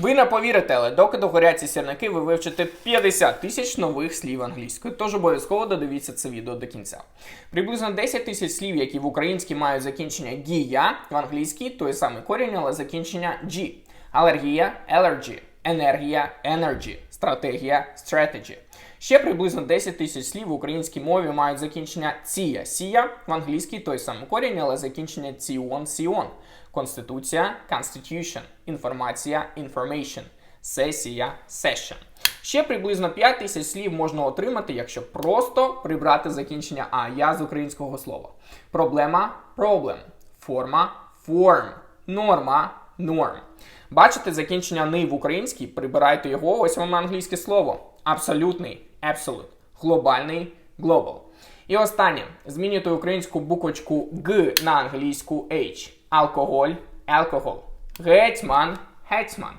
Ви не повірите, але доки догорять ці сірники, ви вивчите 50 тисяч нових слів англійської. Тож обов'язково додивіться це відео до кінця. Приблизно 10 тисяч слів, які в українській мають закінчення гія, в англійській той самий корінь, але закінчення G. Алергія allergy, енергія energy, стратегія strategy. Ще приблизно 10 тисяч слів в українській мові мають закінчення ція, сія, в англійській той самий корінь, але закінчення ціон, сіон. Конституція constitution, інформація information, сесія session. Ще приблизно 5 тисяч слів можна отримати, якщо просто прибрати закінчення а я з українського слова. Проблема problem, форма form, норма norm. Бачите закінчення ни в українській, прибирайте його, ось вам англійське слово. Абсолютний absolute, глобальний global. І останнє. Змінюйте українську буквочку Г на англійську H. Алкоголь, алкоголь. Гетьман, гетьман.